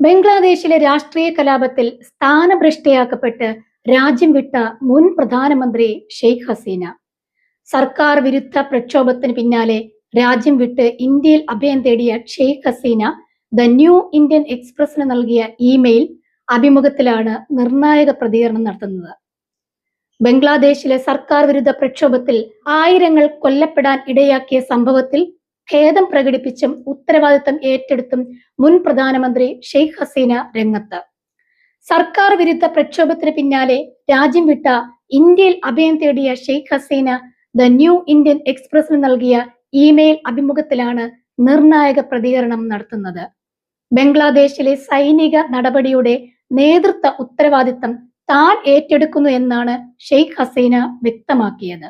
ബംഗ്ലാദേശിലെ രാഷ്ട്രീയ കലാപത്തിൽ സ്ഥാനഭ്രഷ്ടയാക്കപ്പെട്ട് രാജ്യം വിട്ട മുൻ പ്രധാനമന്ത്രി ഷെയ്ഖ് ഹസീന. സർക്കാർ വിരുദ്ധ പ്രക്ഷോഭത്തിന് പിന്നാലെ രാജ്യം വിട്ട് ഇന്ത്യയിൽ അഭയം തേടിയ Sheikh Hasina the new Indian എക്സ്പ്രസിന് നൽകിയ ഇമെയിൽ അഭിമുഖത്തിലാണ് നിർണായക പ്രതികരണം നടത്തുന്നത്. ബംഗ്ലാദേശിലെ സർക്കാർ വിരുദ്ധ പ്രക്ഷോഭത്തിൽ ആയിരങ്ങൾ കൊല്ലപ്പെടാൻ ഇടയാക്കിയ സംഭവത്തിൽ ഖേദം പ്രകടിപ്പിച്ചും ഉത്തരവാദിത്തം ഏറ്റെടുത്തും മുൻ പ്രധാനമന്ത്രി ഷെയ്ഖ് ഹസീന രംഗത്ത്. സർക്കാർ വിരുദ്ധ പ്രക്ഷോഭത്തിന് പിന്നാലെ രാജ്യം വിട്ട ഇന്ത്യയിൽ അഭയം തേടിയ Sheikh Hasina the new Indian എക്സ്പ്രസിന് നൽകിയ ഇമെയിൽ അഭിമുഖത്തിലാണ് നിർണായക പ്രതികരണം നടത്തുന്നത്. ബംഗ്ലാദേശിലെ സൈനിക നടപടിയുടെ നേതൃത്വ ഉത്തരവാദിത്തം താൻ ഏറ്റെടുക്കുന്നു എന്നാണ് ഷെയ്ഖ് ഹസീന വ്യക്തമാക്കിയത്.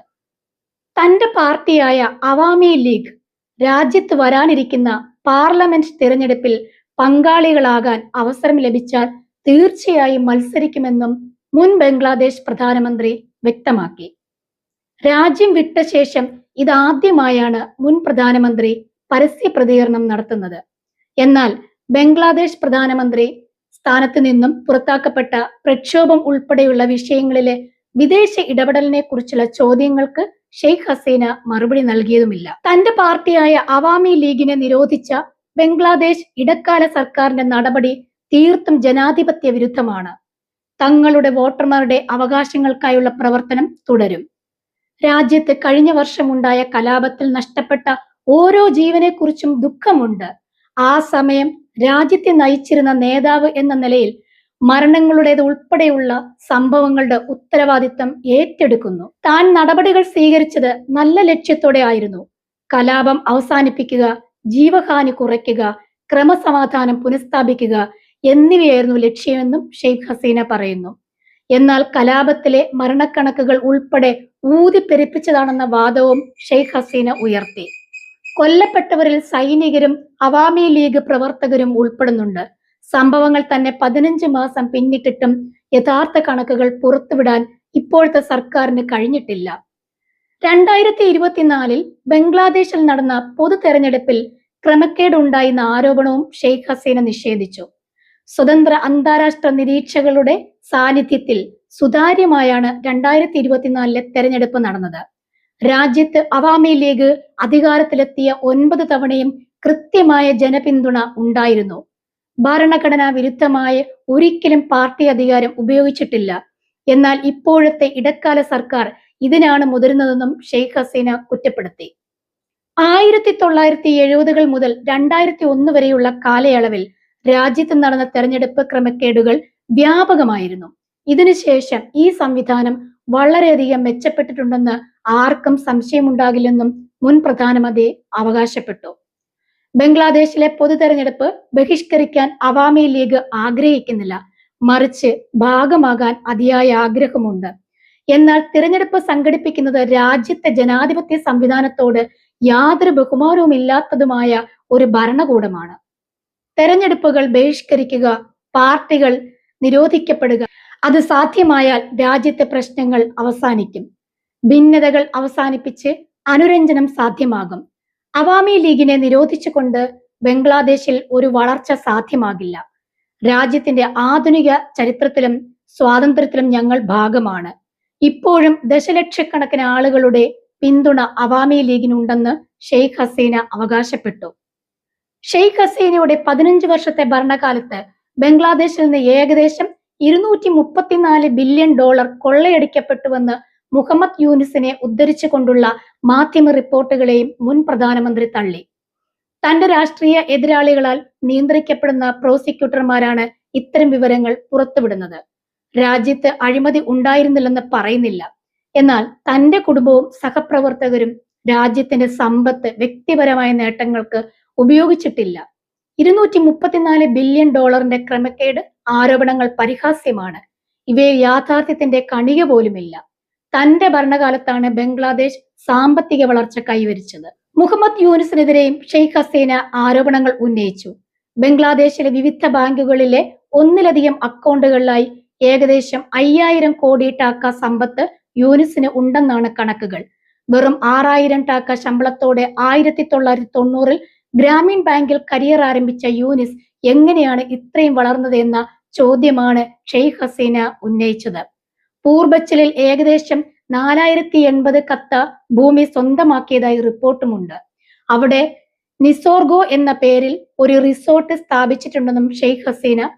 തന്റെ പാർട്ടിയായ അവാമി ലീഗ് രാജ്യത്ത് വരാനിരിക്കുന്ന പാർലമെന്റ് തിരഞ്ഞെടുപ്പിൽ പങ്കാളികളാകാൻ അവസരം ലഭിച്ചാൽ തീർച്ചയായും മത്സരിക്കുമെന്നും മുൻ ബംഗ്ലാദേശ് പ്രധാനമന്ത്രി വ്യക്തമാക്കി. രാജ്യം വിട്ട ശേഷം ഇതാദ്യമായാണ് മുൻ പ്രധാനമന്ത്രി പരസ്യ പ്രതികരണം നടത്തുന്നത്. എന്നാൽ ബംഗ്ലാദേശ് പ്രധാനമന്ത്രി സ്ഥാനത്ത് നിന്നും പുറത്താക്കപ്പെട്ട പ്രക്ഷോഭം ഉൾപ്പെടെയുള്ള വിഷയങ്ങളിലെ വിദേശ ഇടപെടലിനെ കുറിച്ചുള്ള ചോദ്യങ്ങൾക്ക് ഷെയ്ഖ് ഹസീന മറുപടി നൽകിയതുമില്ല. തന്റെ പാർട്ടിയായ അവാമി ലീഗിനെ നിരോധിച്ച ബംഗ്ലാദേശ് ഇടക്കാല സർക്കാരിന്റെ നടപടി തീർത്തും ജനാധിപത്യ വിരുദ്ധമാണ്. തങ്ങളുടെ വോട്ടർമാരുടെ അവകാശങ്ങൾക്കായുള്ള പ്രവർത്തനം തുടരും. രാജ്യത്ത് കഴിഞ്ഞ വർഷമുണ്ടായ കലാപത്തിൽ നഷ്ടപ്പെട്ട ഓരോ ജീവനെക്കുറിച്ചും ദുഃഖമുണ്ട്. ആ സമയം രാജ്യത്തെ നയിച്ചിരുന്ന നേതാവ് എന്ന നിലയിൽ മരണങ്ങളുടേത് ഉൾപ്പെടെയുള്ള സംഭവങ്ങളുടെ ഉത്തരവാദിത്തം ഏറ്റെടുക്കുന്നു. താൻ നടപടികൾ സ്വീകരിച്ചത് നല്ല ലക്ഷ്യത്തോടെ ആയിരുന്നു. കലാപം അവസാനിപ്പിക്കുക ജീവഹാനി കുറയ്ക്കുക ക്രമസമാധാനം പുനഃസ്ഥാപിക്കുക എന്നിവയായിരുന്നു ലക്ഷ്യമെന്നും ഷെയ്ഖ് ഹസീന പറയുന്നു. എന്നാൽ കലാപത്തിലെ മരണക്കണക്കുകൾ ഉൾപ്പെടെ ഊതിപ്പെരിപ്പിച്ചതാണെന്ന വാദവും ഷെയ്ഖ് ഹസീന ഉയർത്തി. കൊല്ലപ്പെട്ടവരിൽ സൈനികരും അവാമി ലീഗ് പ്രവർത്തകരും ഉൾപ്പെടുന്നുണ്ട്. സംഭവങ്ങൾ തന്നെ പതിനഞ്ച് മാസം പിന്നിട്ടിട്ടും യഥാർത്ഥ കണക്കുകൾ പുറത്തുവിടാൻ ഇപ്പോഴത്തെ സർക്കാരിന് കഴിഞ്ഞിട്ടില്ല. രണ്ടായിരത്തി ഇരുപത്തിനാലിൽ ബംഗ്ലാദേശിൽ നടന്ന പൊതു തെരഞ്ഞെടുപ്പിൽ ക്രമക്കേടുണ്ടായെന്ന ആരോപണവും ഷെയ്ഖ് ഹസീന നിഷേധിച്ചു. സ്വതന്ത്ര അന്താരാഷ്ട്ര നിരീക്ഷകളുടെ സാന്നിധ്യത്തിൽ സുതാര്യമായാണ് രണ്ടായിരത്തി ഇരുപത്തിനാലിലെ തെരഞ്ഞെടുപ്പ് നടന്നത്. രാജ്യത്ത് അവാമി ലീഗ് അധികാരത്തിലെത്തിയ ഒൻപത് തവണയും കൃത്യമായ ജനപിന്തുണ ഉണ്ടായിരുന്നു. ഭരണഘടനാ വിരുദ്ധമായ ഒരിക്കലും പാർട്ടി അധികാരം ഉപയോഗിച്ചിട്ടില്ല. എന്നാൽ ഇപ്പോഴത്തെ ഇടക്കാല സർക്കാർ ഇതിനാണ് മുതിരുന്നതെന്നും ഷെയ്ഖ് ഹസീന കുറ്റപ്പെടുത്തി. ആയിരത്തി തൊള്ളായിരത്തി എഴുപതുകൾ മുതൽ രണ്ടായിരത്തി ഒന്ന് വരെയുള്ള കാലയളവിൽ രാജ്യത്ത് നടന്ന തെരഞ്ഞെടുപ്പ് ക്രമക്കേടുകൾ വ്യാപകമായിരുന്നു. ഇതിനുശേഷം ഈ സംവിധാനം വളരെയധികം മെച്ചപ്പെട്ടിട്ടുണ്ടെന്ന് ആർക്കും സംശയമുണ്ടാകില്ലെന്നും മുൻ പ്രധാനമന്ത്രി അവകാശപ്പെട്ടു. ബംഗ്ലാദേശിലെ പൊതു തെരഞ്ഞെടുപ്പ് ബഹിഷ്കരിക്കാൻ അവാമി ലീഗ് ആഗ്രഹിക്കുന്നില്ല. മറിച്ച് ഭാഗമാകാൻ അതിയായ ആഗ്രഹമുണ്ട്. എന്നാൽ തിരഞ്ഞെടുപ്പ് സംഘടിപ്പിക്കുന്നത് രാജ്യത്തെ ജനാധിപത്യ സംവിധാനത്തോട് യാതൊരു ബഹുമാനവും ഇല്ലാത്തതുമായ ഒരു ഭരണകൂടമാണ്. തെരഞ്ഞെടുപ്പുകൾ ബഹിഷ്കരിക്കുക പാർട്ടികൾ നിരോധിക്കപ്പെടുക അത് സാധ്യമായാൽ രാജ്യത്തെ പ്രശ്നങ്ങൾ അവസാനിക്കും. ഭിന്നതകൾ അവസാനിപ്പിച്ച് അനുരഞ്ജനം സാധ്യമാകും. അവാമി ലീഗിനെ നിരോധിച്ചുകൊണ്ട് ബംഗ്ലാദേശിൽ ഒരു വളർച്ച സാധ്യമാകില്ല. രാജ്യത്തിന്റെ ആധുനിക ചരിത്രത്തിലും സ്വാതന്ത്ര്യത്തിലും ഞങ്ങൾ ഭാഗമാണ്. ഇപ്പോഴും ദശലക്ഷക്കണക്കിന് ആളുകളുടെ പിന്തുണ അവാമി ലീഗിനുണ്ടെന്ന് ഷെയ്ഖ് ഹസീന അവകാശപ്പെട്ടു. ഷെയ്ഖ് ഹസീനയുടെ പതിനഞ്ച് വർഷത്തെ ഭരണകാലത്ത് ബംഗ്ലാദേശിൽ നിന്ന് ഏകദേശം ഇരുന്നൂറ്റി മുപ്പത്തിനാല് ബില്യൺ ഡോളർ കൊള്ളയടിക്കപ്പെട്ടുവെന്ന് മുഹമ്മദ് യൂനിസിനെ ഉദ്ധരിച്ചുകൊണ്ടുള്ള മാധ്യമ റിപ്പോർട്ടുകളെയും മുൻ പ്രധാനമന്ത്രി തള്ളി. തന്റെ രാഷ്ട്രീയ എതിരാളികളാൽ നിയന്ത്രിക്കപ്പെടുന്ന പ്രോസിക്യൂട്ടർമാരാണ് ഇത്തരം വിവരങ്ങൾ പുറത്തുവിടുന്നത്. രാജ്യത്ത് അഴിമതി ഉണ്ടായിരുന്നില്ലെന്ന് പറയുന്നില്ല. എന്നാൽ തന്റെ കുടുംബവും സഹപ്രവർത്തകരും രാജ്യത്തിന്റെ സമ്പത്ത് വ്യക്തിപരമായ നേട്ടങ്ങൾക്ക് ഉപയോഗിച്ചിട്ടില്ല. ഇരുന്നൂറ്റി മുപ്പത്തിനാല് ബില്യൺ ഡോളറിന്റെ ക്രമക്കേട് ആരോപണങ്ങൾ പരിഹാസ്യമാണ്. ഇവയിൽ യാഥാർത്ഥ്യത്തിന്റെ കണിക പോലുമില്ല. തന്റെ ഭരണകാലത്താണ് ബംഗ്ലാദേശ് സാമ്പത്തിക വളർച്ച കൈവരിച്ചത്. മുഹമ്മദ് യൂനിസിനെതിരെയും ഷെയ്ഖ് ഹസീന ആരോപണങ്ങൾ ഉന്നയിച്ചു. ബംഗ്ലാദേശിലെ വിവിധ ബാങ്കുകളിലെ ഒന്നിലധികം അക്കൗണ്ടുകളിലായി ഏകദേശം അയ്യായിരം കോടി ടാക്ക സമ്പത്ത് യൂനിസിന് ഉണ്ടെന്നാണ് കണക്കുകൾ. വെറും ആറായിരം ടാക്ക ശമ്പളത്തോടെ ആയിരത്തി തൊള്ളായിരത്തി തൊണ്ണൂറിൽ ഗ്രാമീൺ ബാങ്കിൽ കരിയർ ആരംഭിച്ച യൂനിസ് എങ്ങനെയാണ് ഇത്രയും വളർന്നത് എന്ന ചോദ്യമാണ് ഷെയ്ഖ് ഹസീന ഉന്നയിച്ചത്. പൂർബച്ചലിൽ ഏകദേശം നാലായിരത്തി എൺപത് കത്ത ഭൂമി സ്വന്തമാക്കിയതായി റിപ്പോർട്ടുമുണ്ട്. അവിടെ നിസോർഗോ എന്ന പേരിൽ ഒരു റിസോർട്ട് സ്ഥാപിച്ചിട്ടുണ്ടെന്നും ഷെയ്ഖ് ഹസീന